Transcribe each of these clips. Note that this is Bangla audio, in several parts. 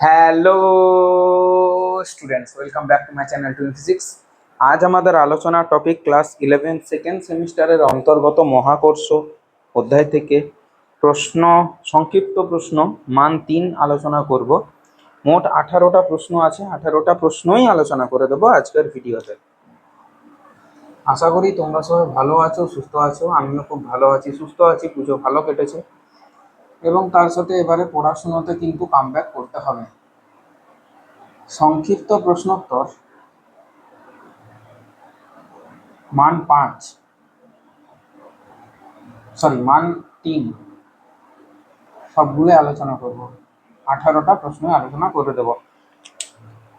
Hello students welcome back to my channel to physics আজ আমাদের আলোচনা টপিক ক্লাস ইলেভেন সেকেন্ড সেমিস্টারের অন্তর্গত মহাকর্ষ অধ্যায় থেকে প্রশ্ন, সংক্ষিপ্ত প্রশ্ন, মান তিন আলোচনা করব। মোট আঠারোটা প্রশ্ন আছে, আঠারোটা প্রশ্নই আলোচনা করে দেবো আজকের ভিডিওতে। আশা করি তোমরা সবাই ভালো আছো, সুস্থ আছো, আমিও খুব ভালো আছি, সুস্থ আছি, পুজো ভালো কেটেছে। এবং তার সাথে এবারে পড়াশোনাতে কিন্তু কামব্যাক করতে হবে। সংক্ষিপ্ত প্রশ্নোত্তর। মান পাঁচ। সরি মান তিন। সবগুলো আলোচনা করব। আঠারোটা প্রশ্ন আলোচনা করে দেব।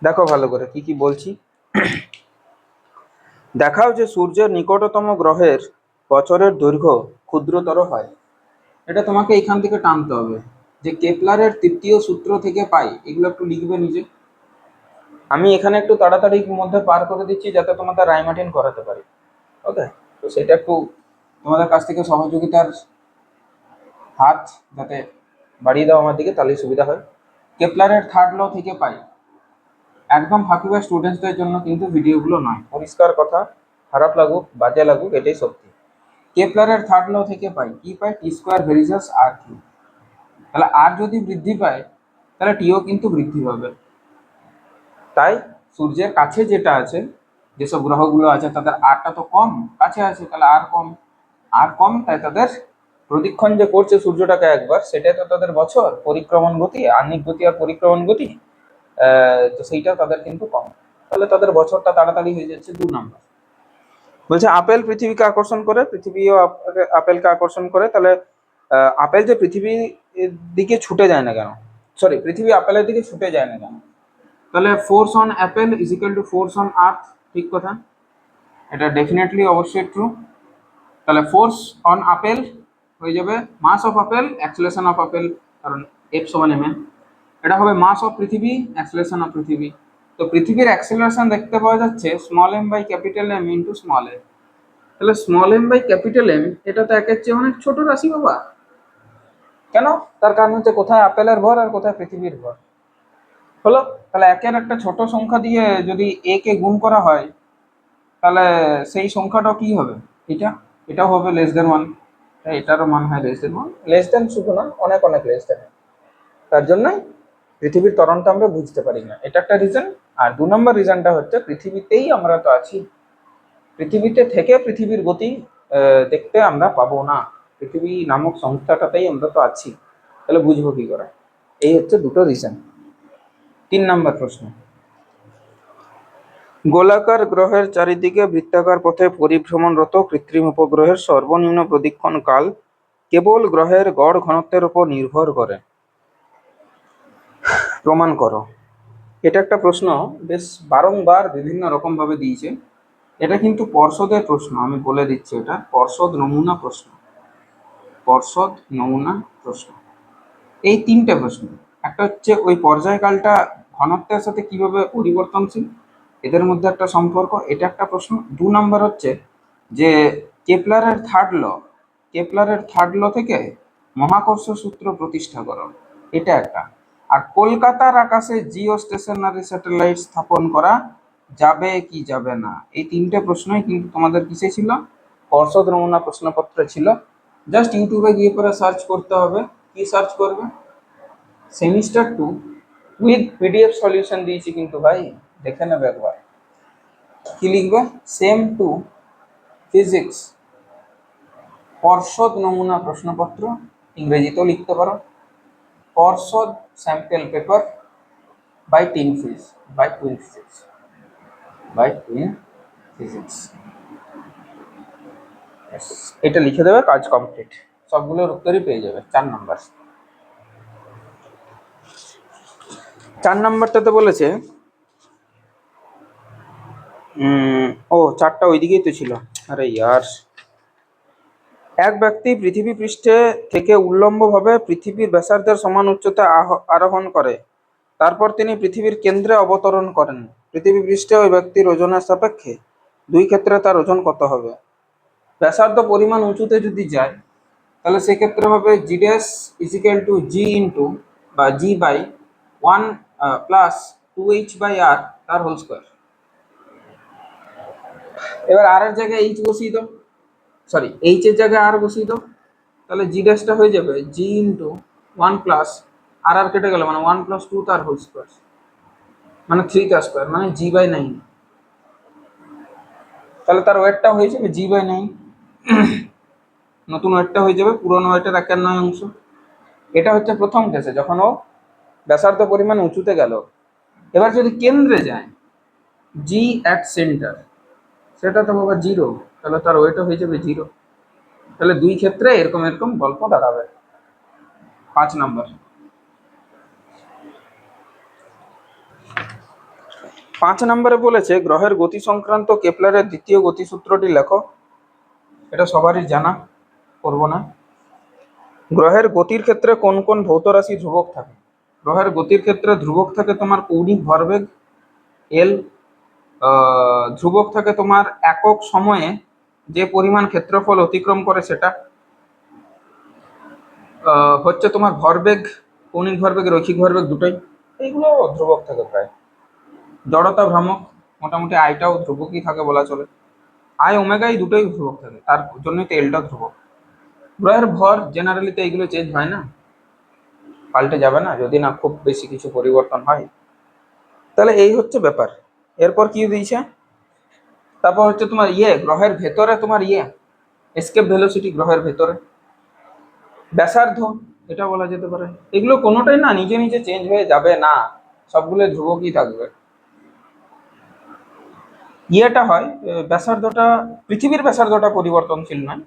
দেখো ভালো করে, কি কি বলছি? দেখাও যে সূর্যের নিকটতম গ্রহের বছরের দৈর্ঘ্য ক্ষুদ্রতর হয়। এটা তোমাকে এখান থেকে টানতে হবে। যে কেপলারের তৃতীয় সূত্র থেকে পাই, এগুলো একটু লিখবে নিজে। আমি এখানে একটু তাড়াতাড়ির মধ্যে পার করে দিচ্ছি যাতে তোমাদের রাইমাটিন করাতে পারি। ওকে তো সেটা একটু তোমাদের কাছ থেকে সহযোগিতার হাত যাতে বাড়িয়ে দাও আমার দিকে, তাহলেই সুবিধা হয়। কেপলারের থার্ড ল থেকে পাই। একদম ফাঁকিবা স্টুডেন্টসদের জন্য কিন্তু ভিডিওগুলো নয়। পরিষ্কার কথা, খারাপ লাগুক, বাজে লাগুক, এটাই সত্যি। কেপলারের থার্ড ল থেকে পাই। কি পাই টি স্কোয়ার ভেরিজাস আর কিউ তাহলে আর যদি বৃদ্ধি পায়, তাহলে টিও কিন্তু বৃদ্ধি পাবে। তাই সূর্যের কাছে যেটা আছে, যেসব গ্রহগুলো আছে তাদের আরটা তো কম, কাছে আছে, তাহলে আর কম আর কম, তাই তাদের প্রদক্ষিণ যে করছে সূর্যটাকে একবার, সেটাই তো তাদের বছর, পরিক্রমণ গতি, আহ্নিক গতি আর পরিক্রমণ গতি তো সেইটা তাদের কিন্তু কম। তাহলে তাদের বছরটা তাড়াতাড়ি হয়ে যাচ্ছে দু নম্বর বলছে, আপেল পৃথিবীকে আকর্ষণ করে, পৃথিবীও আপ- আপেলকে আকর্ষণ করে, তাহলে আপেল যে পৃথিবীর দিকে ছুটে যায় না কেন? সরি পৃথিবী আপেলের দিকে ছুটে যায় না কেন? তাহলে force on apple is equal to force on Earth ঠিক কথা? এটা ডেফিনেটলি অবশ্যই ট্রু তাহলে ফোর্স অন আপেল হয়ে যাবে mass of apple acceleration of apple কারণ এফ সমান এম এটা হবে মাস অফ পৃথিবী অ্যাক্সেলেশন অফ পৃথিবী। তো পৃথিবীর অ্যাক্সেলারেশন দেখতে পাওয়া যাচ্ছে small M by capital M into small M তাহলে small M by capital M এটা তো একের চেয়ে অনেক ছোট রাশি বাবা। কেন? তার কারণ হচ্ছে কোথায় আপেলের ভর আর কোথায় পৃথিবীর ভর। হলো? তাহলে একের একটা ছোট সংখ্যা দিয়ে যদি এ কে গুণ করা হয়, তাহলে সেই সংখ্যাটাও কি হবে? এটা? এটাও হবে লেস দেন ওয়ান এটারও মান হয় less than one less than শুধু না, অনেক অনেক লেস দেন তার জন্যই পৃথিবীর ত্বরণটা আমরা বুঝতে পারি না। এটা একটা রিজন আর দু নম্বর রিজনটা হচ্ছে পৃথিবীতেই আমরা তো আছি। পৃথিবীতে থেকে পৃথিবীর গতি দেখতে আমরা পাবো না। পৃথিবী নামক সংস্থাটাতেই আমরা তো আছি। তাহলে বুঝব কি করে? এই হচ্ছে দুটো রিজন তিন নম্বর প্রশ্ন। গোলাকার গ্রহের চারিদিকে বৃত্তাকার পথে পরিভ্রমণরত কৃত্রিম উপগ্রহের সর্বনিম্ন প্রদীক্ষণ কাল কেবল গ্রহের গড় ঘনত্বের উপর নির্ভর করে। প্রমাণ করো। এটা একটা প্রশ্ন বেশ বারংবার বিভিন্ন রকম ভাবে দিয়েছে। এটা কিন্তু পর্ষদের প্রশ্ন, আমি বলে দিচ্ছি এটা। পর্ষদ নমুনা প্রশ্ন। পর্ষদ নমুনা প্রশ্ন। এই তিনটে প্রশ্ন। একটা হচ্ছে ওই পর্যায়কালটা ঘনত্বের সাথে কীভাবে পরিবর্তনশীল? এদের মধ্যে একটা সম্পর্ক, এটা একটা প্রশ্ন। দু নম্বর হচ্ছে যে কেপলারের থার্ড ল কেপলারের থার্ড ল থেকে মহাকর্ষ সূত্র প্রতিষ্ঠা করো। এটা একটা। আর কলকাতার আকাশে জিও স্টেশনারি স্যাটেলাইট স্থাপন করা যাবে কি যাবে না, এই তিনটে প্রশ্নই কিন্তু তোমাদের কিসে ছিল। পর্ষদ নমুনা প্রশ্নপত্রে ছিল। জাস্ট ইউটিউবে গিয়ে পরে সার্চ করতে হবে। কি সার্চ করবে? Semester two with PDF solution দিয়েছি কিন্তু ভাই, দেখে নেবে একবার। কি লিখবে? সেম টু ফিজিক্স পর্ষদ নমুনা প্রশ্নপত্র, ইংরেজিতেও লিখতে পারো। পর্ষদ স্যাম্পেল পেপার বাই টিন ফিজ by twin physics by twin physics এটা লিখে দেবে, কাজ কমপ্লিট সবগুলোর উত্তরই পেয়ে যাবে, চার নাম্বার চার নাম্বারটাতে বলেছে। ও, চারটা ওইদিকেই তো ছিল। আরে ইয়ার। এক ব্যক্তি পৃথিবী পৃষ্ঠে থেকে উল্লম্বভাবে পৃথিবীর ব্যাসার্ধের সমান উচ্চতা আরোহণ করে। তারপর তিনি পৃথিবীর কেন্দ্রে অবতরণ করেন। পৃথিবী পৃষ্ঠে ওই ব্যক্তির ওজনের সাপেক্ষে দুই ক্ষেত্রে তার ওজন কত হবে? ব্যাসার্ধ পরিমাণ উঁচুতে যদি যায়, তাহলে সেক্ষেত্রে হবে G dash equal to G into বা G by one plus two H by R তার হোল স্কোয়ার এবার আর এর জায়গায় এইচ বসিয়ে দাও। সরি এইচ এর জায়গায় আর বসিয়ে দাও। তাহলে জি ড্যাশটা হয়ে যাবে G into one plus R R কেটে গেল মানে ওয়ান প্লাস টু তার হোল স্কোয়ার মানে থ্রি তার স্কোয়ার মানে জি বাই নাইন তাহলে তার ওয়েটটা হয়ে যাবে জি বাই নাইন নতুন ওয়েটটা হয়ে যাবে, পুরনো ওয়েটের নয় অংশ। এটা হচ্ছে প্রথম কেসে যখন ও ব্যাসার্ধ পরিমাণ উঁচুতে গেল। এবার যদি কেন্দ্রে যায় জি অ্যাট সেন্টার সেটা তো বাবা জিরো তাহলে তার ওয়েটও হয়ে যাবে জিরো তাহলে দুই ক্ষেত্রে এরকম এরকম গল্প দাঁড়াবে। পাঁচ নম্বর পাঁচ নম্বরে বলেছে, গ্রহের গতি সংক্রান্ত কেপলারের দ্বিতীয় গতিসূত্রটি লেখো। এটা সবারই জানা, করব না। গ্রহের গতির ক্ষেত্রে কোন কোন ভৌত রাশি ধ্রুবক থাকে? গ্রহের গতির ক্ষেত্রে ধ্রুবক থাকে তোমার কৌণিক ভরবেগ এল ধ্রুবক থাকে তোমার একক সময়ে যে পরিমাণ ক্ষেত্রফল অতিক্রম করে সেটা হচ্ছে তোমার ভরবেগ কৌণিক ভরবেগ, রৈখিক ভরবেগ দুটোই। এইগুলো ধ্রুবক থাকে প্রায়। জড়তা ভ্রামক, মোটামুটি আইটাও ধ্রুবকই থাকে বলা চলে। আই ওমেগা এই দুটোই ধ্রুবক থাকে, তার জন্যই তো এলটা ধ্রুবক। গ্রহের ভর জেনারেলি তো এইগুলো চেঞ্জ হয় না। পাল্টে যাবে না, যদি না খুব বেশি কিছু পরিবর্তন হয়। তাহলে এই হচ্ছে ব্যাপার। এরপর কি দিয়েছে? তারপর হচ্ছে তোমার ইয়ে গ্রহের ভেতরে তোমার ইয়ে এসকেপ ভেলোসিটি গ্রহের ভেতরে। ব্যাসার্ধ, এটা বলা যেতে পারে। এগুলো কোনোটাই না, নিজে নিজে চেঞ্জ হয়ে যাবে না। সবগুলো ধ্রুবকই থাকবে। ইয়েটা হয় ব্যাসার্ধটা, পৃথিবীর ব্যাসার্ধটা পরিবর্তনশীল নয়।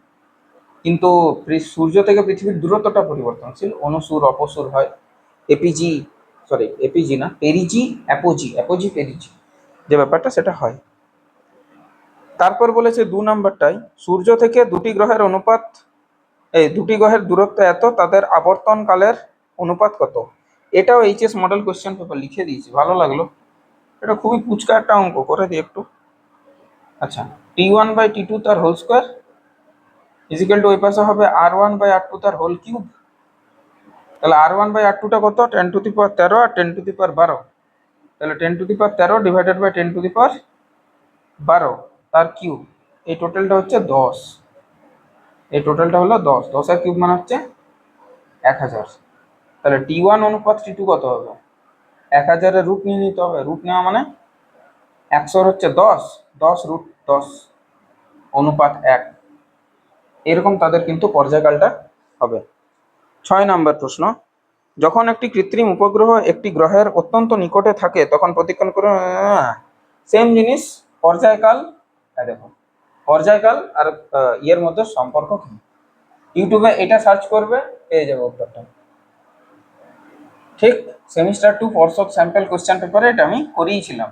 কিন্তু সূর্য থেকে পৃথিবীর দূরত্বটা পরিবর্তনশীল। অনুসুর, অপসুর হয়। এপিজি সরি এপিজি না, পেরিজি, অ্যাপোজি অ্যাপোজি, পেরিজি। যে ব্যাপারটা সেটা হয়। তারপর বলেছে দু নম্বরটাই, সূর্য থেকে দুটি গ্রহের অনুপাত, এই দুটি গ্রহের দূরত্ব এত, তাদের আবর্তনকালের অনুপাত কত? এটাও এইচএস মডেল কোশ্চেন পেপার লিখে দিয়েছি, ভালো লাগল। এটা খুবই পুচকা একটা অঙ্ক, করে দিই একটু। আচ্ছা T one by T two তার হোল স্কোয়ার ইজিক্যাল টু ওই পাশে হবে R one by R two তার হোল কিউব তাহলে আর ওয়ান বাই আর টুটা কত? টেন টু দি পাওয়ার তেরো আর টেন টু দি পাওয়ার বারো। তাহলে টেন টু দি পাওয়ার তেরো divided by ten to the power বারো, তার কিউব এই টোটালটা হচ্ছে দশ। এই টোটালটা হলো দশ। দশের কিউব মানে হচ্ছে এক হাজার। তাহলে টি ওয়ান অনুপাত টি টু কত হবে? এক হাজারের রুট নিয়ে নিতে হবে। রুট নেওয়া মানে একশোর হচ্ছে দশ। দশ রুট দশ। অনুপাত এক। এরকম তাদের কিন্তু পর্যায়কালটা হবে। ছয় নম্বর প্রশ্ন, যখন একটি কৃত্রিম উপগ্রহ একটি গ্রহের অত্যন্ত নিকটে থাকে, তখন প্রতিক্ষণ করে সেম জিনিস, পর্যায়কাল দেখো, পর্যায়কাল আর ইয়ের মধ্যে সম্পর্ক কি? ইউটিউবে এটা সার্চ করবে, পেয়ে যাবে উত্তরটা। ঠিক সেমিস্টার টু পর্ষদ স্যাম্পল কোশ্চেন পেপারে এটা আমি করিয়েছিলাম।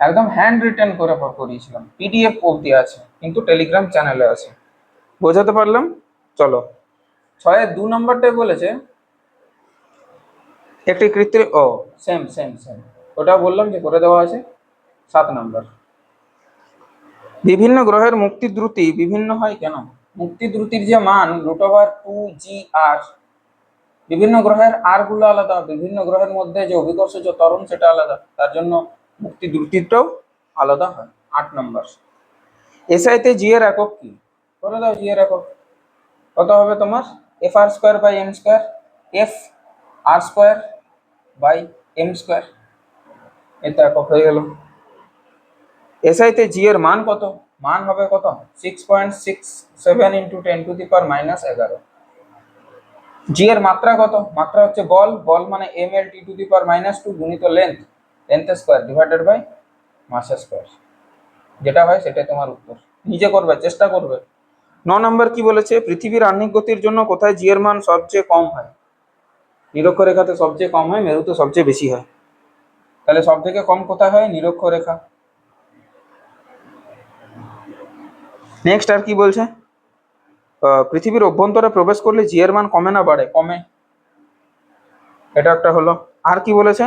একদম হ্যান্ড রিটার্ন করে করিয়েছিলাম। পিডিএফ অবধি আছে, কিন্তু টেলিগ্রাম চ্যানেলে আছে। বোঝাতে পারলাম? চলো। ছয়ের দু নম্বরটাই বলেছে। একটি কৃত্রিম ও। সেম সেম সেম ওটা বললাম যে করে দেওয়া আছে। সাত নম্বর। বিভিন্ন গ্রহের মুক্তি দ্রুতি বিভিন্ন হয় কেন? মুক্তি দ্রুতির যে মান root over two G R বিভিন্ন গ্রহের আরগুলো আলাদা বিভিন্ন গ্রহের মধ্যে যে অভিকর্ষ যে ত্বরণ সেটা আলাদা। তার জন্য মুক্তি দ্রুতিটাও আলাদা হয়। আট নম্বর। এসআইতে জি এর একক কি? করে দাও এর একক কত হবে তোমার? F R square by M square F R square by M square এটা একক হয়ে গেল। এসআইতে জি এর মান কত? মান হবে কত? Six point six seven into ten to the power minus এগারো। জি এর মাত্রা কত? মাত্রা হচ্ছে বল। বল মানে M L T to the power minus two গুণিত length length square divided by mass square যেটা হয় সেটাই তোমার উত্তর। নিজে করবে, চেষ্টা করবে। ন নম্বর কি বলেছে? পৃথিবীর আহ্নিক গতির জন্য কোথায় জি এর মান সবচেয়ে কম হয়? নিরক্ষরেখাতে সবচেয়ে কম হয়, মেরুতে সবচেয়ে বেশি হয়। তাহলে সব থেকে কম কোথায় হয়? নিরক্ষরেখা। নেক্সট আর কি বলছে? পৃথিবীর অভ্যন্তরে প্রবেশ করলে জি এর মান কমে না বাড়ে? কমে। এটা একটা হলো। আর কি বলেছে?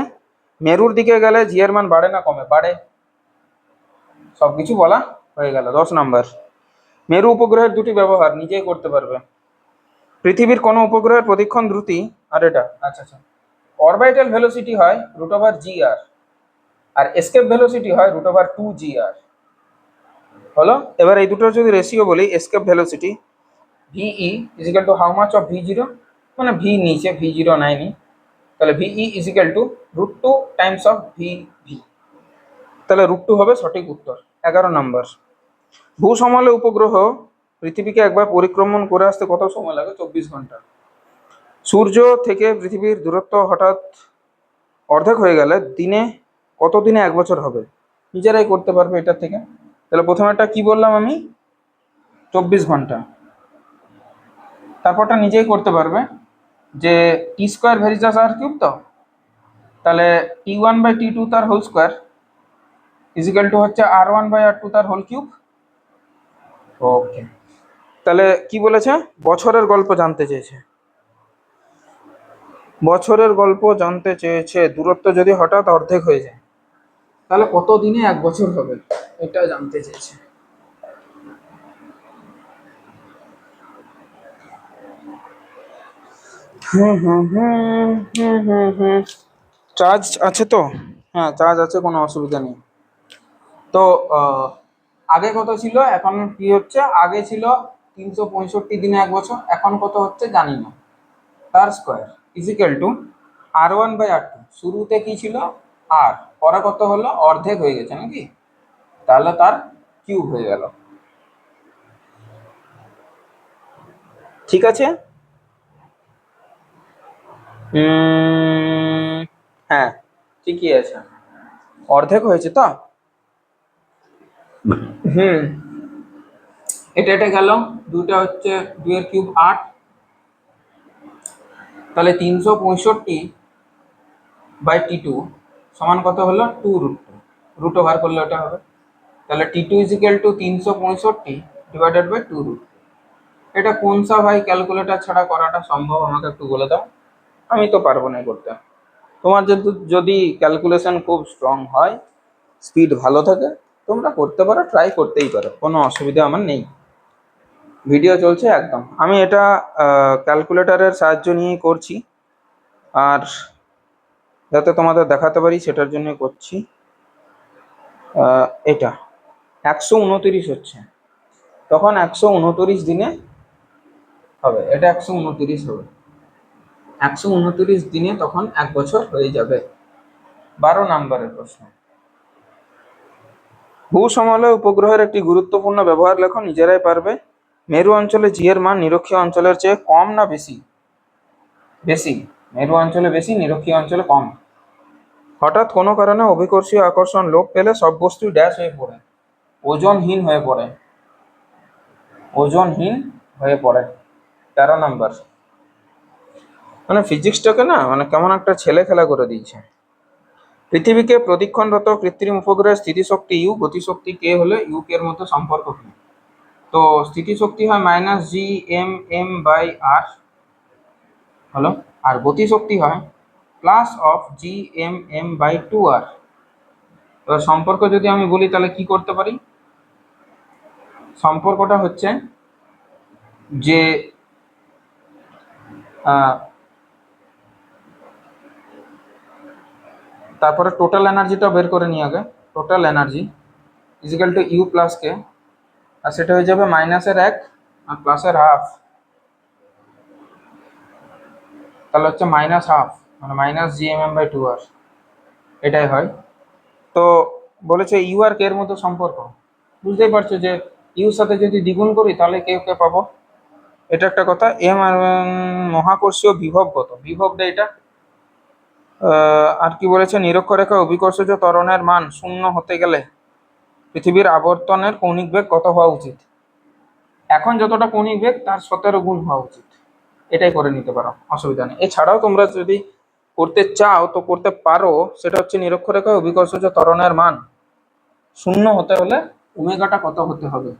মেরুর দিকে গেলে জি এর মান বাড়ে না কমে? বাড়ে। সবকিছু বলা হয়ে গেল। দশ নম্বর। মেরু উপগ্রহের দুটি ব্যবহার নিজেই করতে পারবে। পৃথিবীর কোনো উপগ্রহের প্রতিক্ষণ দ্রুতি আর এটা। আচ্ছা আচ্ছা। অরবিটাল ভেলোসিটি হয় রুট ওভার জি আর আর এসকেপ ভেলোসিটি হয় root over two G R হলো? এবার এই দুটোর যদি রেশিও বলি escape velocity VE equal to how much of V zero মানে ভি নিচে ভি জিরো নেয়নি তাহলে VE equal to root two times of V V তাহলে রুট টু হবে সঠিক উত্তর এগারো নম্বর ভূসমলে উপগ্রহ পৃথিবীকে একবার পরিক্রমণ করে আসতে কত সময় লাগে? চব্বিশ ঘণ্টা। সূর্য থেকে পৃথিবীর দূরত্ব হঠাৎ অর্ধেক হয়ে গেলে দিনে কত দিনে এক বছর হবে? নিজেরাই করতে পারবে এটার থেকে। তাহলে প্রথমেটা কি বললাম আমি? চব্বিশ ঘণ্টা। তারপরটা নিজেই করতে পারবে যে টি স্কোয়ার ভেরিজাস আর কিউব তো? তাহলে T one by T two তার হোল স্কোয়ার ইজিক্যাল টু হচ্ছে R one by R two তার হোল কিউব। ওকে তাহলে কি বলেছে? বছরের গল্প জানতে চেয়েছে। বছরের গল্প জানতে চেয়েছে, দূরত্ব যদি হঠাৎ অর্ধেক হয়ে যায়, তাহলে কত দিনে এক বছর হবে? এটা জানতে চেয়েছে। চার্জ আছে তো? হ্যাঁ চার্জ আছে, কোনো অসুবিধা নেই। তো আগে কত ছিল? এখন কি হচ্ছে? আগে ছিল তিনশো পঁয়ষট্টি দিনে এক বছর, এখন কত হচ্ছে জানি না। তার square equal to R one by R two শুরুতে কি ছিল? আর পরে কত হলো? অর্ধেক হয়ে গেছে নাকি? তাহলে তার কিউব হয়ে গেল। ঠিক আছে? হ্যাঁ ঠিকই আছে। অর্ধেক হয়েছে তো? হুম। এটা এটা গেল। দুটা হচ্ছে দুইয়ের কিউব আট। তাহলে তিনশো পঁয়ষট্টি বাই টি টু সমান কত হলো? Two root two. Root over করলে ওটা হবে। তাহলে টি টু ইজিক্যাল টু তিনশো পঁয়ষট্টি ডিভাইডেড বাই টু রুট এটা কোন সা ভাই ক্যালকুলেটর ছাড়া করাটা সম্ভব? আমাকে একটু বলে দাও। আমি তো পারব না করতে। তোমার যদি যদি ক্যালকুলেশন খুব স্ট্রং হয় স্পিড ভালো থাকে তোমরা করতে পারো ট্রাই করতেই পারো, কোনো অসুবিধা আমার নেই। ভিডিও চলছে একদম। আমি এটা ক্যালকুলেটারের সাহায্য নিয়েই করছি। আর যাতে তোমাদের দেখাতে পারি, সেটার জন্য করছি। এটা, একশো উনতিরিশ হচ্ছে। তখন একশো উনতিরিশ দিনে হবে। এটা একশো উনতিরিশ হবে। একশো উনতিরিশ দিনে তখন এক বছর হয়ে যাবে। বারো নাম্বারের প্রশ্ন। ভূসমলয় উপগ্রহের একটি গুরুত্বপূর্ণ ব্যবহার লেখো, নিজেরাই পারবে। মেরু অঞ্চলে জি এর মান নিরক্ষীয় অঞ্চলের চেয়ে কম না বেশি? বেশি। মেরু অঞ্চলে বেশি, নিরক্ষীয় অঞ্চলে কম। হঠাৎ কোনো কারণে অভিকর্ষীয় আকর্ষণ লোপ পেলে সব বস্তু ড্যাশ হয়ে পড়ে। ওজনহীন হয়ে পড়ে। ওজনহীন হয়ে পড়ে। তেরো নাম্বার। মানে ফিজিক্সটাকে না মানে কেমন একটা ছেলে খেলা করে দিয়েছে। পৃথিবীকে প্রদক্ষিণরত কৃত্রিম উপগ্রহের স্থিতিশক্তি ইউ, গতিশক্তি কে হলে ইউ কে এর মধ্যে সম্পর্ক কি? তো স্থিতিশক্তি হয় minus G M M by R হলো? আর গতিশক্তি হয় plus of G M M by two R সম্পর্ক যদি আমি বলি তাহলে কি করতে পারি? সম্পর্কটা হচ্ছে যে তারপরে টোটাল এনার্জিটা বের করে নিই আগে। Total energy equal to U plus K আর সেটা হয়ে যাবে মাইনাসের এক আর প্লাসের হাফ তাহলে হচ্ছে মাইনাস হাফ মানে minus G M M by two R এটাই হয়। তো বলেছে ইউ আর কে এর মধ্যে সম্পর্ক। বুঝতেই পারছ যে ইউর সাথে যদি দ্বিগুণ করি, তাহলে কে কে পাবো। এটা একটা কথা। এম আর মহাকর্ষীয় বিভব কত? বিভবটা এটা। আর কি বলেছে? নিরক্ষরেখা অভিকর্ষজ ত্বরণের মান শূন্য হতে গেলে পৃথিবীর আবর্তনের কৌণিক বেগ কত হওয়া উচিত? এখন যতটা কৌণিক বেগ, তার সতেরো গুণ হওয়া উচিত। এটাই করে নিতে পারো, অসুবিধা নেই। এছাড়াও তোমরা যদি করতে চাও, তো করতে পারো। সেটা হচ্ছে নিরক্ষরেখা অভিকর্ষজ ত্বরণের মান শূন্য হতে হলে ওমেগাটা কত হতে হবে?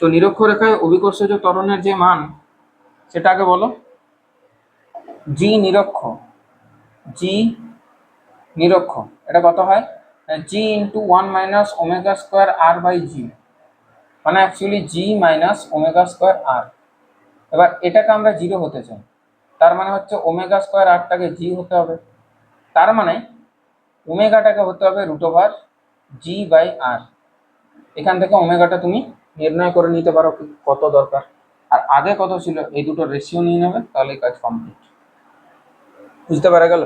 তো নিরক্ষরেখায় অভিকর্ষজ ত্বরণের যে মান, সেটা আগে বলো। জি নিরক্ষ। জি নিরক্ষ এটা কত হয়? G into one minus omega square R by G মানে actually G minus omega square R এবার এটাকে আমরা জিরো হতে চাই। তার মানে হচ্ছে ওমেগা স্কোয়ার আরটাকে জি হতে হবে। তার মানে ওমেগাটাকে হতে হবে root over G by R এখান থেকে ওমেগাটা তুমি নির্ণয় করে নিতে পারো কত দরকার। আর আগে কত ছিল? এই দুটো রেশিও নিয়ে নেবে তাহলে কাজ কমপ্লিট বুঝতে পারা গেল?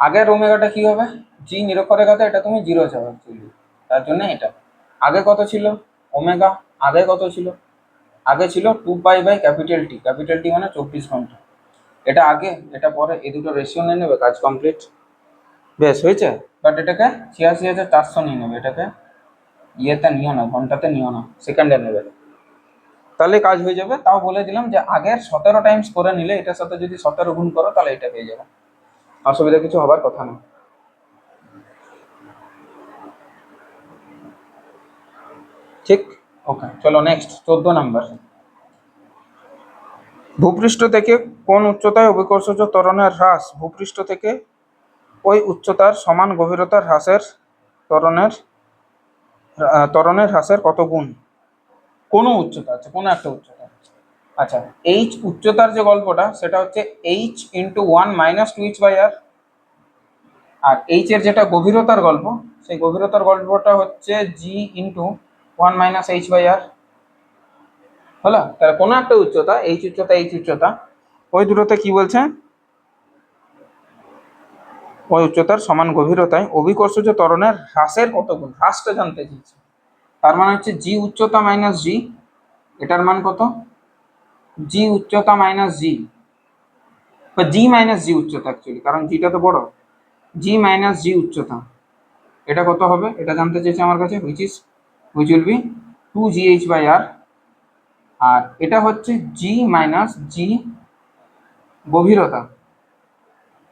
আগের ওমেগাটা কি হবে? জি নিরক্ষরেখাতে এটা তুমি জিরো যাবে অ্যাকচুয়ালি তার জন্য এটা। আগে কত ছিল? ওমেগা আগে কত ছিল? আগে ছিল two pi by capital T capital T মানে চব্বিশ ঘণ্টা। এটা আগে, এটা পরে, এই দুটো রেশিও নিয়ে নেবে, কাজ কমপ্লিট বেশ, হয়েছে? বাট এটাকে ছিয়াশি হাজার চারশো নিয়ে নেবে। এটাকে ইয়েতে নিও না, ঘন্টাতে নিও না সেকেন্ডে নেবে। তাহলে কাজ হয়ে যাবে। তাও বলে দিলাম যে আগের সতেরো টাইমস করে নিলে এটার সাথে যদি সতেরো গুণ করো তাহলে এটা পেয়ে যাবে। অসুবিধা কিছু হবার কথা না। ঠিক? ওকে চলো নেক্সট চোদ্দ নাম্বার ভূপৃষ্ঠ থেকে কোন উচ্চতায় অভিকর্ষজ ত্বরণের হ্রাস? ভূপৃষ্ঠ থেকে ওই উচ্চতার সমান গভীরতার হ্রাসের ত্বরণের ত্বরণের হ্রাসের কত গুণ? কোনো উচ্চতা আছে, কোনো একটা উচ্চতা আচ্ছা এইচ উচ্চতার যে গল্পটা, সেটা হচ্ছে H into one minus two H by R R H এর যেটা গভীরতার গল্প, সেই গভীরতার গল্পটা হচ্ছে G into one minus H by R হলো? তাহলে কোনো একটা উচ্চতা এইচ উচ্চতা এইচ উচ্চতা, ওই দুটোতে কি বলছে? ওই উচ্চতার সমান গভীরতায় অভিকর্ষজ ত্বরণের হ্রাসের কত গুণ হ্রাসটা জানতে চাইছে তার মানে হচ্ছে জি উচ্চতা মাইনাস জি এটার মান কত? জি উচ্চতা মাইনাস জি বা জি মাইনাস জি উচ্চতা অ্যাকচুয়ালি কারণ জিটা তো বড়। জি মাইনাস জি উচ্চতা। এটা কত হবে? এটা জানতে চেয়েছে আমার কাছে which is which will be two G H by R আর এটা হচ্ছে জি মাইনাস জি গভীরতা।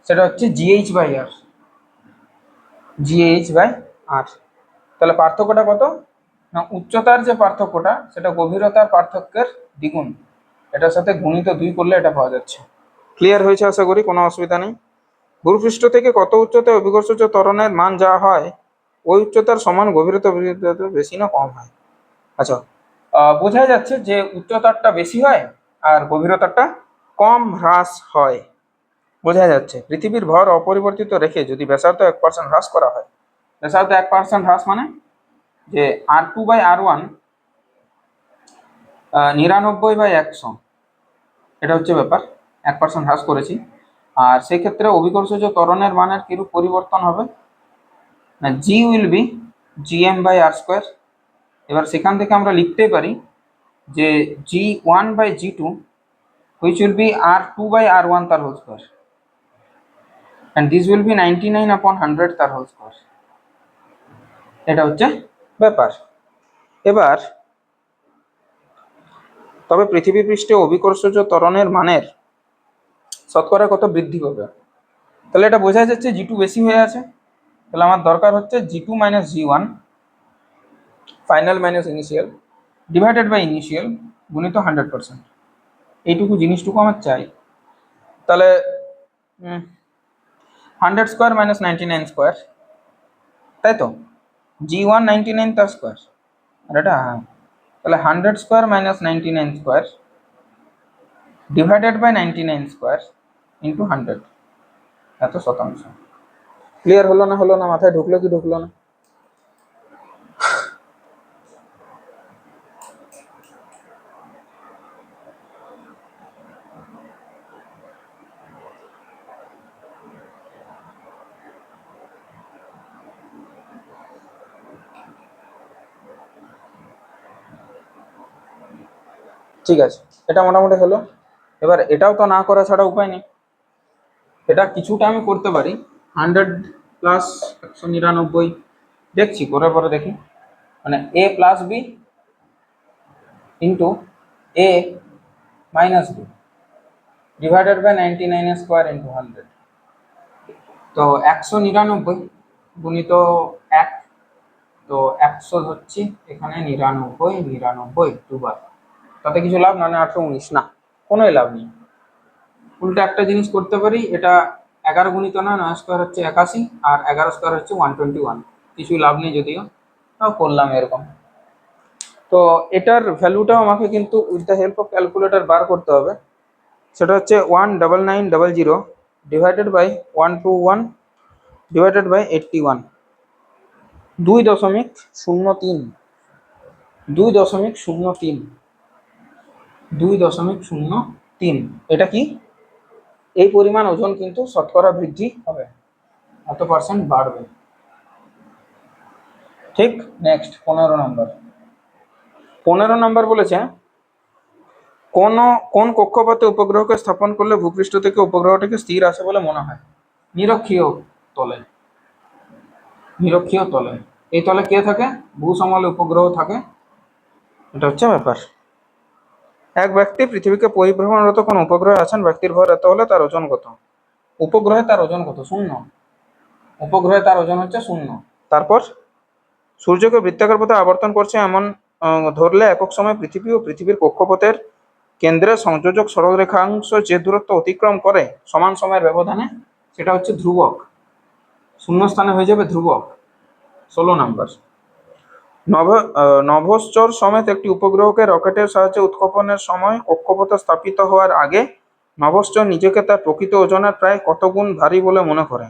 সেটা হচ্ছে GH by R GH by R তাহলে পার্থক্যটা কত? না উচ্চতার যে পার্থক্যটা সেটা গভীরতার পার্থক্যের দ্বিগুণ। এটার সাথে গুণিত দুই করলে এটা পাওয়া যাচ্ছে। ক্লিয়ার হয়েছে আশা করি কোনো অসুবিধা নেই। ভূপৃষ্ঠ থেকে কত উচ্চতায় অভিকর্ষজ ত্বরণের মান যা হয় ওই উচ্চতার সমান গভীরতা বেশি না কম হয়? আচ্ছা। বোঝা যাচ্ছে যে উচ্চতারটা বেশি হয় আর গভীরতারটা কম হ্রাস হয়। বোঝা যাচ্ছে পৃথিবীর ভর অপরিবর্তিত রেখে যদি ব্যাসার্ধ এক পার্সেন্ট হ্রাস করা হয়। ব্যাসার্ধ এক পার্সেন্ট হ্রাস মানে? যে R two by R one নিরানব্বই বাই একশো। এটা হচ্ছে ব্যাপার, এক পার্সেন্ট হ্রাস করেছি। আর সেক্ষেত্রে অভিকর্ষজ ত্বরণের মানের কিরূপ পরিবর্তন হবে? না G will be G M by R square এবার সেখান থেকে আমরা লিখতেই পারি যে G one by G two which will be R two by R one তার whole square and this will be ninety nine upon hundred তার হোল স্কোয়ার এটা হচ্ছে ব্যাপার। এবার, তবে পৃথিবী পৃষ্ঠে অভিকর্ষজ ত্বরণের মানের শতকরা কত বৃদ্ধি পাবে? তাহলে এটা বোঝা যাচ্ছে জি টু বেশি হয়ে আছে। তাহলে আমার দরকার হচ্ছে G two minus G one final minus initial divided by initial গুণিত হান্ড্রেড পার্সেন্ট এইটুকু জিনিসটুকু আমার চাই। তাহলে hundred square minus ninety nine square তাই তো? জি ওয়ান নাইনটি নাইন তার স্কোয়ার আর এটা হ্যাঁ তাহলে hundred square minus ninety nine square divided by ninety nine square into hundred এত শতাংশ ক্লিয়ার হলো না হলো না মাথায় ঢুকলো কি ঢুকলো না ঠিক আছে, এটা মোটামুটি হলো। এবার এটাও তো না করা ছাড়া উপায় নেই। এটা কিছুটা আমি করতে পারি। হান্ড্রেড প্লাস একশো নিরানব্বই দেখছি করে পরে দেখি। মানে A plus B into A minus B divided by ninety nine square into hundred তো একশো নিরানব্বই গুণিত এক, তো একশো ধরছি এখানে নিরানব্বই নিরানব্বই, দুবার। তাতে কিছু লাভ, না আটশো উনিশ। না, কোনোই লাভ নেই। উল্টো একটা জিনিস করতে পারি, এটা এগারো গুণিত না নয় স্কোয়ার হচ্ছে একাশি, আর এগারো স্কোয়ার হচ্ছে ওয়ান টোয়েন্টি ওয়ান কিছু লাভ নেই যদিও, তাও করলাম এরকম। তো এটার ভ্যালুটাও আমাকে কিন্তু with the help of calculator বার করতে হবে। সেটা হচ্ছে one double nine double zero divided by one two one divided by eighty one দুই দশমিক শূন্য তিন। দুই দশমিক শূন্য তিন। দুই দশমিক শূন্য তিন। এটা কি? এই পরিমাণ ওজন কিন্তু শতকরা বৃদ্ধি হবে। এত পার্সেন্ট বাড়বে? ঠিক নেক্সট পনেরো নম্বর। পনেরো নম্বর বলেছে, কোন কোন কক্ষপথে উপগ্রহকে স্থাপন করলে ভূপৃষ্ঠ থেকে উপগ্রহটিকে স্থির আছে বলে মনে হয়? নিরক্ষীয় তলে। নিরক্ষীয় তলে। এই তলে কে থাকে? ভূসমলে উপগ্রহ থাকে। এটা হচ্ছে ব্যাপার। এক ব্যক্তি পৃথিবীকে পরিভ্রমণরত কোন উপগ্রহে আছেন ব্যক্তির ভর এত হলে তার ওজন কত? উপগ্রহে তার ওজন কত? শূন্য। উপগ্রহে তার ওজন হচ্ছে শূন্য। তারপর সূর্যকে বৃত্তাকার পথে আবর্তন করছে এমন ধরলে একক সময় পৃথিবী ও পৃথিবীর কক্ষপথের কেন্দ্রের সংযোজক সরলরেখাংশ যে দূরত্ব অতিক্রম করে সমান সময়ের ব্যবধানে সেটা হচ্ছে ধ্রুবক। শূন্য স্থানে হয়ে যাবে ধ্রুবক। ষোলো নাম্বার। নভশ্চর সমেত একটি উপগ্রহকে রকেটের সাহায্যে উৎক্ষেপণের সময় কক্ষপথে স্থাপিত হওয়ার আগে, নভশ্চর নিজেকে তার প্রকৃত ওজনের প্রায় কত গুণ ভারী বলে মনে করে।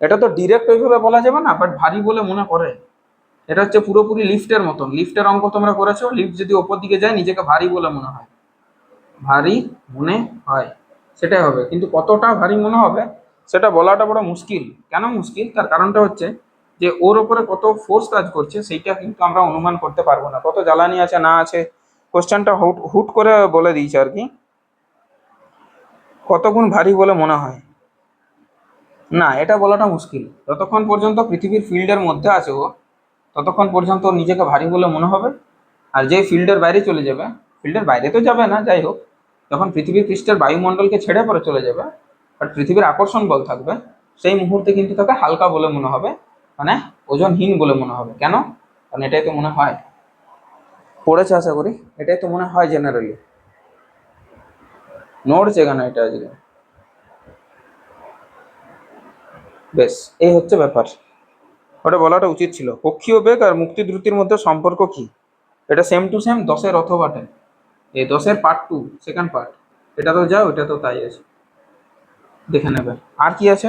এটা তো ডিরেক্ট ওইভাবে বলা যাবে না বাট ভারী বলে মনে করে। এটা হচ্ছে পুরোপুরি লিফটের মতন। লিফটের অঙ্ক তোমরা করেছ, লিফট যদি ওপর দিকে যায়, নিজেকে ভারী বলে মনে হয়। ভারী মনে হয়, সেটাই হবে। কিন্তু কতটা ভারী মনে হবে, সেটা বলাটা বড় মুশকিল। কেন মুশকিল? তার কারণটা হচ্ছে যে ওর ওপরে কত ফোর্স কাজ করছে, সেইটা কিন্তু আমরা অনুমান করতে পারব না। কত জ্বালানি আছে, না আছে কোশ্চেনটা হুট হুট করে বলে দিয়েছে আর কি। কত গুণ ভারী বলে মনে হয়। না, এটা বলাটা মুশকিল। যতক্ষণ পর্যন্ত পৃথিবীর ফিল্ডের মধ্যে আছে ও, ততক্ষণ পর্যন্ত নিজেকে ভারী বলে মনে হবে। আর যে ফিল্ডের বাইরে চলে যাবে, ফিল্ডের বাইরে তো যাবে না, যাই হোক। যখন পৃথিবীর পৃষ্ঠের বায়ুমণ্ডলকে ছেড়ে পরে চলে যাবে, আর পৃথিবীর আকর্ষণ বল থাকবে, সেই মুহূর্তে কিন্তু তাকে হালকা বলে মনে হবে। মানে ওজনহীন বলে মনে হবে। কেন? কারণ এটাই তো মনে হয়। পড়েছে আশা করি। এটাই তো মনে হয় জেনারেলি নড়ছে কেন এটা আজকে? বেশ, এই হচ্ছে ব্যাপার। ওটা বলাটা উচিত ছিল। কক্ষীয় বেগ আর মুক্তি দ্রুতির মধ্যে সম্পর্ক কি? এটা সেম টু সেম দশের অথবা টেন এই দশের পার্ট টু সেকেন্ড পার্ট এটা তো যাও, এটা তো তাই আছে। দেখে নেবে। আর কি আছে?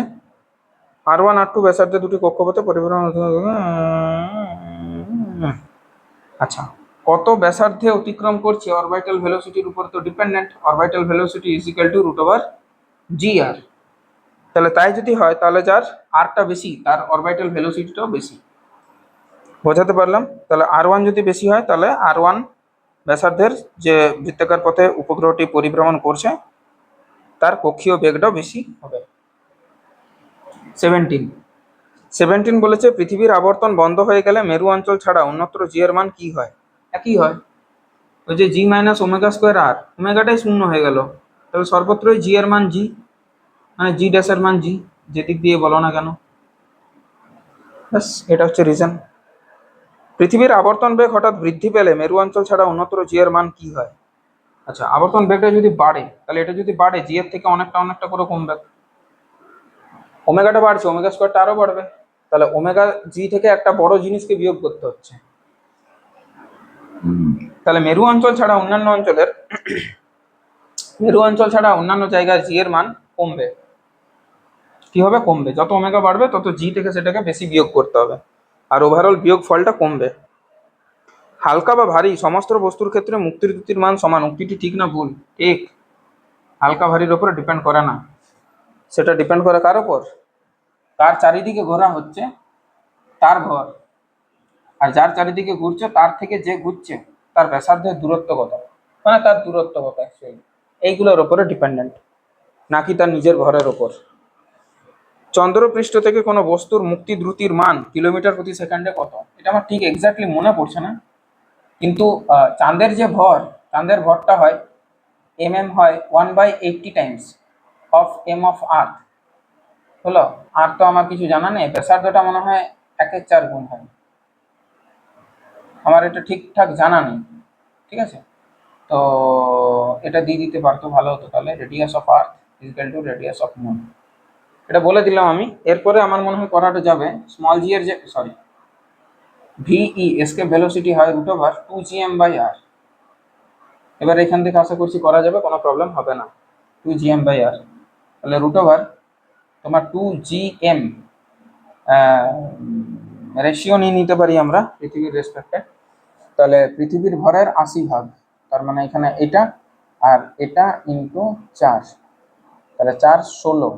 আর ওয়ান আর টু ব্যাসার্ধে দুটি কক্ষপথে পরিভ্রমণ আচ্ছা কত ব্যাসার্ধে অতিক্রম করছে অরবাইটাল ভেলোসিটির উপর তো dependent orbital velocity is equal to root over G R তাহলে তাই যদি হয়, তাহলে যার আরটা বেশি, তার অরবিটাল ভেলোসিটিটাও বেশি। বোঝাতে পারলাম? তাহলে আর ওয়ান যদি বেশি হয়, তাহলে আর ওয়ান ব্যাসার্ধের যে বৃত্তাকার পথে উপগ্রহটি পরিভ্রমণ করছে, তার কক্ষীয় বেগটাও বেশি হবে। সেভেন্টিন সেভেন্টিন বলেছে পৃথিবীর আবর্তন বন্ধ হয়ে গেলে মেরু অঞ্চল ছাড়া অন্যত্র জি এর মান কি হয়? একই হয়? ওই যে G minus omega square R ওমেগাটাই শূন্য হয়ে গেল। তাহলে সর্বত্রই জি এর মান জি মানে জি ড্যাশের মান জি যেদিক দিয়ে বলো না কেন? ব্যাস এটা হচ্ছে রিজন পৃথিবীর আবর্তন বেগ হঠাৎ বৃদ্ধি পেলে মেরু অঞ্চল ছাড়া অন্যত্র জি এর মান কি হয়? আচ্ছা আবর্তন বেগটা যদি বাড়ে তাহলে এটা যদি বাড়ে জি এর থেকে অনেকটা অনেকটা করে কমবে। ওমেগাটা বাড়ছে ওমেগা স্কোয়ারটা আরও বাড়বে। তাহলে ওমেগা জি থেকে একটা বড় জিনিসকে বিয়োগ করতে হচ্ছে। তাহলে মেরু অঞ্চল ছাড়া অন্যান্য অঞ্চলের মেরু অঞ্চল ছাড়া অন্যান্য জায়গায় জি এর মান কমবে। কি হবে? কমবে। যত ওমেগা বাড়বে তত জি থেকে সেটাকে বেশি বিয়োগ করতে হবে। আর ওভারঅল বিয়োগ ফলটা কমবে। হালকা বা ভারী সমস্ত বস্তুর ক্ষেত্রে মুক্তির দ্যুতির মান সমান। উক্তিটি ঠিক না ভুল। ঠিক। হালকা ভারীর উপরে ডিপেন্ড করে না। সেটা ডিপেন্ড করে কার ওপর তার চারিদিকে ঘোরা হচ্ছে, তার ঘর। আর যার চারিদিকে ঘুরছে, তার থেকে যে ঘুরছে, তার ব্যাসার্ধের দূরত্ব কত মানে তার দূরত্ব কত অ্যাকচুয়ালি এইগুলোর ওপরে ডিপেন্ডেন্ট নাকি তার নিজের ঘরের ওপর চন্দ্রপৃষ্ঠ থেকে কোনো বস্তুর মুক্তি দ্রুতির মান কিলোমিটার প্রতি সেকেন্ডে কত? এটা আমার ঠিক এক্স্যাক্টলি মনে পড়ছে না। কিন্তু চাঁদের যে ভর, চাঁদের ভরটা হয় এম এম হয় one by eighty times of M of Earth হলো আর তো আমার কিছু জানা নেই, ব্যাসার্ধটা মনে হয় একের চার গুণ হয়। আমার এটা ঠিকঠাক জানা নেই, ঠিক আছে? তো এটা দিয়ে দিতে পারতো, ভালো হতো। তাহলে radius of Earth equal to radius of moon এটা বলে দিলাম আমি। এরপরে আমার মনে হয় করাটা যাবে স্মল জি এর যে সরি ভিই এসকে ভেলোসিটি হয় root over two G M by R এবার এখান থেকে আশা করছি করা যাবে, কোনো প্রবলেম হবে না। Two G M by R তাহলে রুট ওভার তোমার টু জি এম রেশিও নিয়ে নিতে পারি আমরা পৃথিবীর রেসপেক্টে তাহলে পৃথিবীর ভরের আশি ভাগ, তার মানে এখানে এটা আর এটা ইন্টু চার। তাহলে চার ষোলো,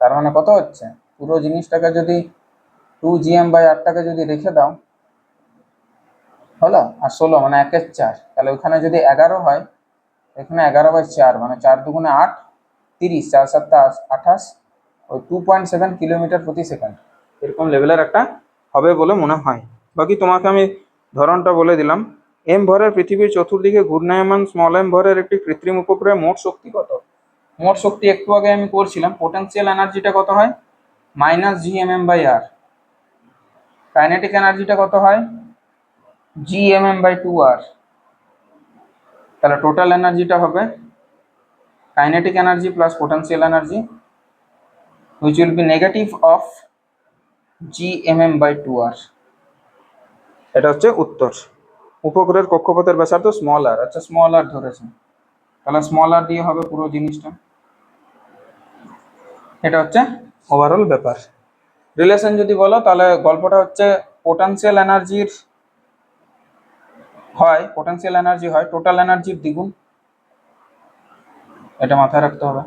তার মানে কত হচ্ছে? পুরো জিনিসটাকে যদি টু জিএম বাই আটটাকে যদি রেখে দাও, হলো? আর ষোলো মানে একের চার। তাহলে ওখানে যদি এগারো হয়, এখানে এগারো বাই চার মানে চার দুগুণে আট তিরিশ, চার সাতটা আঠাশ, ওই টু পয়েন্ট সেভেন কিলোমিটার প্রতি সেকেন্ড এরকম লেভেলের একটা হবে বলে মনে হয়। বাকি তোমাকে আমি ধরনটা বলে দিলাম। এম ভরের পৃথিবীর চতুর্দিকে ঘূর্ণায়মান স্মল এম ভরের একটি কৃত্রিম উপগ্রহের মোট শক্তি কত? মোট শক্তি একটু আগে আমি করছিলাম পোটেনশিয়াল এনার্জিটা কত হয়? Minus G M M by R kinetic এনার্জিটা কত হয়? G M M by two R তাহলে টোটাল এনার্জিটা হবে kinetic energy plus potential energy which will be negative of gmm by 2r এটা হচ্ছে উত্তর। উপগ্রহের কক্ষপথের ব্যাসার্ধ স্মল আর আচ্ছা স্মল আর ধরেছে। তাহলে স্মল আর দিয়ে হবে পুরো জিনিসটা। এটা হচ্ছে ওভারঅল ব্যাপার। রিলেশন যদি বলো তাহলে গল্পটা হচ্ছে পোটেনশিয়াল এনার্জির হয় পোটেনশিয়াল এনার্জি হয় টোটাল এনার্জির দ্বিগুণ। এটা মাথায় রাখতে হবে।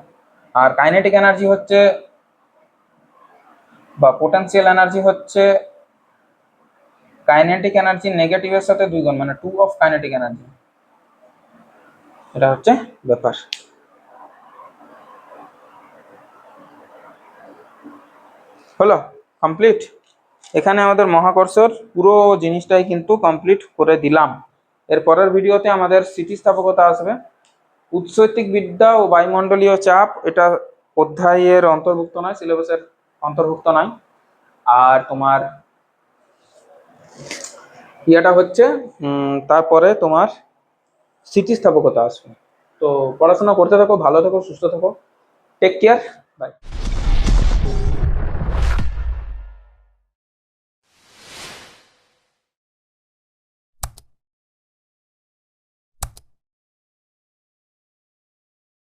আর কাইনেটিক এনার্জি হচ্ছে বা পোটেনশিয়াল এনার্জি হচ্ছে কাইনেটিক এনার্জি নেগেটিভের সাথে দুই গুণ মানে টু অফ কাইনেটিক এনার্জি এটা হচ্ছে ব্যাপার। হলো কমপ্লিট এখানে আমাদের মহাকর্ষর পুরো জিনিসটাই কিন্তু কমপ্লিট করে দিলাম। এর পরের ভিডিওতে আমাদের স্থিতিস্থাপকতা আসবে। উৎসৈত্তিক বিদ্যা ও বায়ুমণ্ডলীয় চাপ, এটা অধ্যায়ের অন্তর্ভুক্ত নয়, সিলেবাসের অন্তর্ভুক্ত নয়। আর তোমার ইয়াটা হচ্ছে তারপরে তোমার স্থিতিস্থাপকতা আসবে। তো পড়াশোনা করতে থাকো, ভালো থাকো, সুস্থ থাকো। Take care bye